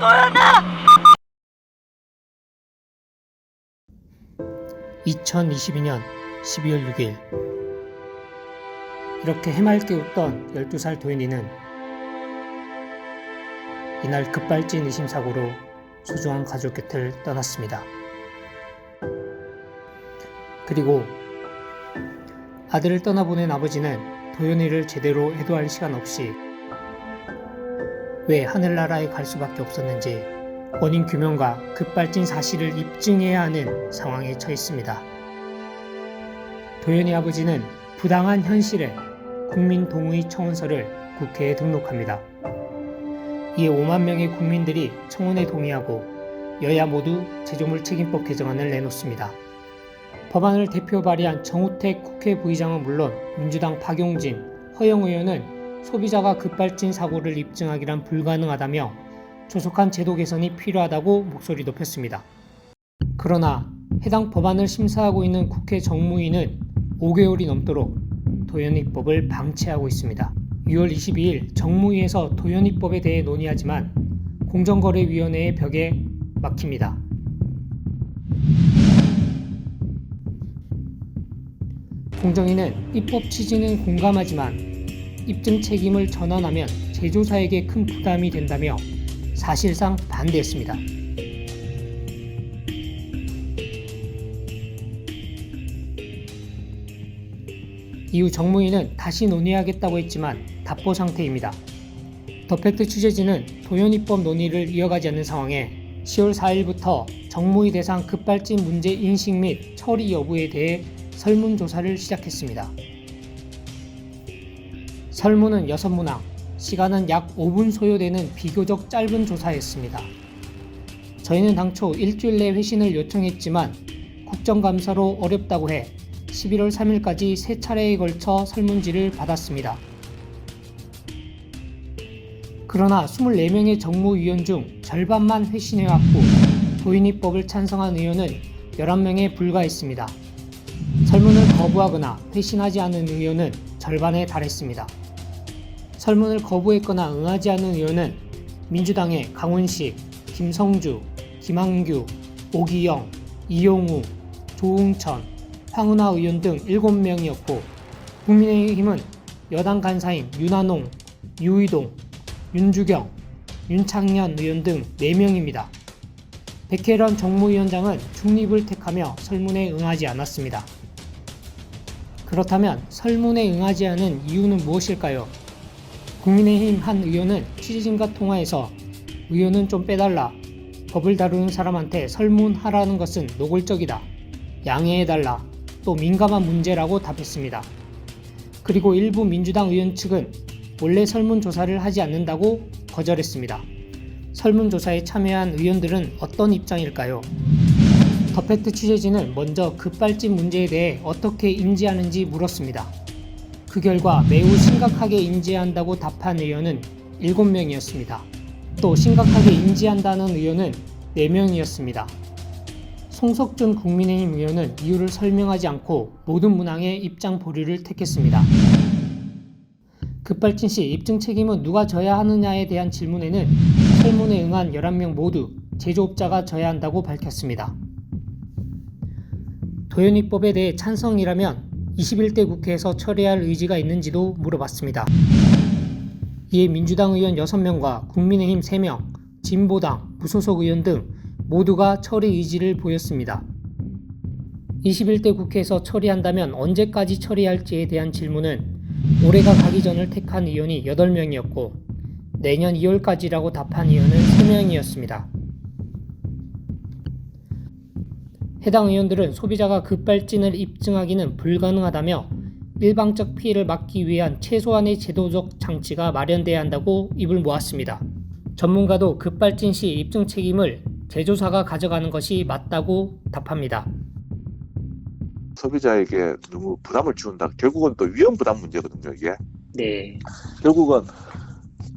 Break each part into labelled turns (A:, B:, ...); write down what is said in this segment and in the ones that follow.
A: 도연아! 2022년 12월 6일 이렇게 해맑게 웃던 12살 도현이는 이날 급발진 의심사고로 소중한 가족 곁을 떠났습니다. 그리고 아들을 떠나보낸 아버지는 도현이를 제대로 해도할 시간 없이 왜 하늘나라에 갈 수밖에 없었는지 원인 규명과 급발진 사실을 입증해야 하는 상황에 처했습니다. 도현이 아버지는 부당한 현실에 국민 동의 청원서를 국회에 등록합니다. 이에 5만 명의 국민들이 청원에 동의하고 여야 모두 제조물 책임법 개정안을 내놓습니다. 법안을 대표 발의한 정우택 국회 부의장은 물론 민주당 박용진, 허영 의원은 소비자가 급발진 사고를 입증하기란 불가능하다며 조속한 제도 개선이 필요하다고 목소리 높였습니다. 그러나 해당 법안을 심사하고 있는 국회 정무위는 5개월이 넘도록 도연입법을 방치하고 있습니다. 6월 22일 정무위에서 도연입법에 대해 논의하지만 공정거래위원회의 벽에 막힙니다. 공정위는 입법 취지는 공감하지만 입증 책임을 전환하면 제조사에게 큰 부담이 된다며 사실상 반대했습니다. 이후 정무위는 다시 논의하겠다고 했지만 답보 상태입니다. 더팩트 취재진은 도연입법 논의를 이어가지 않는 상황에 10월 4일부터 정무위 대상 급발진 문제 인식 및 처리 여부에 대해 설문조사를 시작했습니다. 설문은 6문항, 시간은 약 5분 소요되는 비교적 짧은 조사였습니다. 저희는 당초 일주일 내 회신을 요청했지만 국정감사로 어렵다고 해 11월 3일까지 세 차례에 걸쳐 설문지를 받았습니다. 그러나 24명의 정무위원 중 절반만 회신해왔고 도인입법을 찬성한 의원은 11명에 불과했습니다. 설문을 거부하거나 회신하지 않은 의원은 절반에 달했습니다. 설문을 거부했거나 응하지 않은 의원은 민주당의 강훈식, 김성주, 김한규, 오기영, 이용우, 조웅천, 황운하 의원 등 7명이었고 국민의힘은 여당 간사인 윤한홍, 유의동, 윤주경, 윤창년 의원 등 4명입니다. 백혜련 정무위원장은 중립을 택하며 설문에 응하지 않았습니다. 그렇다면 설문에 응하지 않은 이유는 무엇일까요? 국민의힘 한 의원은 취재진과 통화에서 의원은 좀 빼달라. 법을 다루는 사람한테 설문하라는 것은 노골적이다. 양해해달라. 또 민감한 문제라고 답했습니다. 그리고 일부 민주당 의원 측은 원래 설문조사를 하지 않는다고 거절했습니다. 설문조사에 참여한 의원들은 어떤 입장일까요? 더팩트 취재진은 먼저 급발진 문제에 대해 어떻게 인지하는지 물었습니다. 그 결과 매우 심각하게 인지한다고 답한 의원은 7명이었습니다. 또 심각하게 인지한다는 의원은 4명이었습니다. 송석준 국민의힘 의원은 이유를 설명하지 않고 모든 문항의 입장 보류를 택했습니다. 급발진 시 입증 책임은 누가 져야 하느냐에 대한 질문에는 설문에 응한 11명 모두 제조업자가 져야 한다고 밝혔습니다. 도연입법에 대해 찬성이라면 21대 국회에서 처리할 의지가 있는지도 물어봤습니다. 이에 민주당 의원 6명과 국민의힘 3명, 진보당, 무소속 의원 등 모두가 처리 의지를 보였습니다. 21대 국회에서 처리한다면 언제까지 처리할지에 대한 질문은 올해가 가기 전을 택한 의원이 8명이었고 내년 2월까지라고 답한 의원은 3명이었습니다. 해당 의원들은 소비자가 급발진을 입증하기는 불가능하다며 일방적 피해를 막기 위한 최소한의 제도적 장치가 마련돼야 한다고 입을 모았습니다. 전문가도 급발진 시 입증 책임을 제조사가 가져가는 것이 맞다고 답합니다.
B: 소비자에게 너무 부담을 주는다. 결국은 또 위험 부담 문제거든요, 이게.
A: 네,
B: 결국은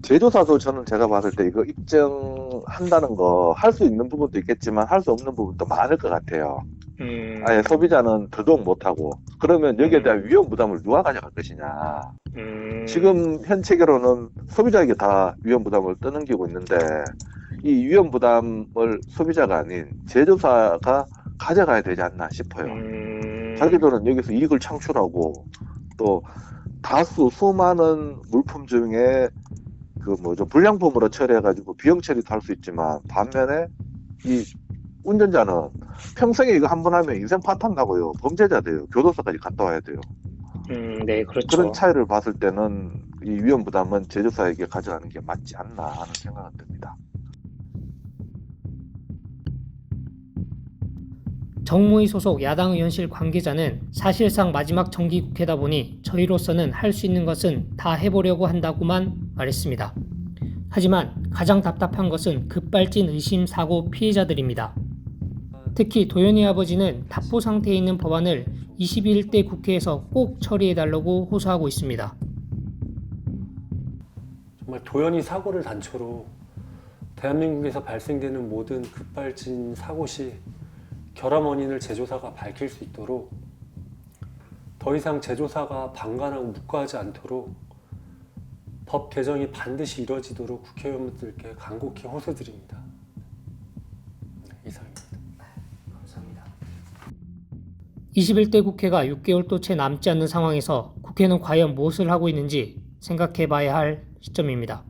B: 제조사도 저는 제가 봤을 때 이거 입증한다는 거 할 수 있는 부분도 있겠지만 할 수 없는 부분도 많을 것 같아요.
A: 음,
B: 아예 소비자는 더더욱 못하고 그러면 여기에 대한 위험 부담을 누가 가져갈 것이냐.
A: 음,
B: 지금 현 체계로는 소비자에게 다 위험 부담을 떠넘기고 있는데 이 위험 부담을 소비자가 아닌 제조사가 가져가야 되지 않나 싶어요.
C: 음,
B: 자기들은 여기서 이익을 창출하고 또 다수 수많은 물품 중에 그 뭐죠 불량품으로 처리해가지고 비용 처리도 할 수 있지만 반면에 이 운전자는 평생에 이거 한 번 하면 인생 파탄 나고요 범죄자 돼요 교도소까지 갔다 와야 돼요
C: 음, 네, 그렇죠.
B: 그런 차이를 봤을 때는 이 위험 부담은 제조사에게 가져가는 게 맞지 않나 하는 생각은 듭니다.
A: 정무위 소속 야당 의원실 관계자는 사실상 마지막 정기국회다 보니 저희로서는 할 수 있는 것은 다 해보려고 한다고만 말했습니다. 하지만 가장 답답한 것은 급발진 의심 사고 피해자들입니다. 특히 도현이 아버지는 답보 상태에 있는 법안을 21대 국회에서 꼭 처리해달라고 호소하고 있습니다.
D: 정말 도연이 사고를 단초로 대한민국에서 발생되는 모든 급발진 사고 시 결함 원인을 제조사가 밝힐 수 있도록 더 이상 제조사가 방관하고 묵과하지 않도록 법 개정이 반드시 이루어지도록 국회의원들께 간곡히 호소드립니다. 네, 이상입니다.
A: 21대 국회가 6개월도 채 남지 않는 상황에서 국회는 과연 무엇을 하고 있는지 생각해 봐야 할 시점입니다.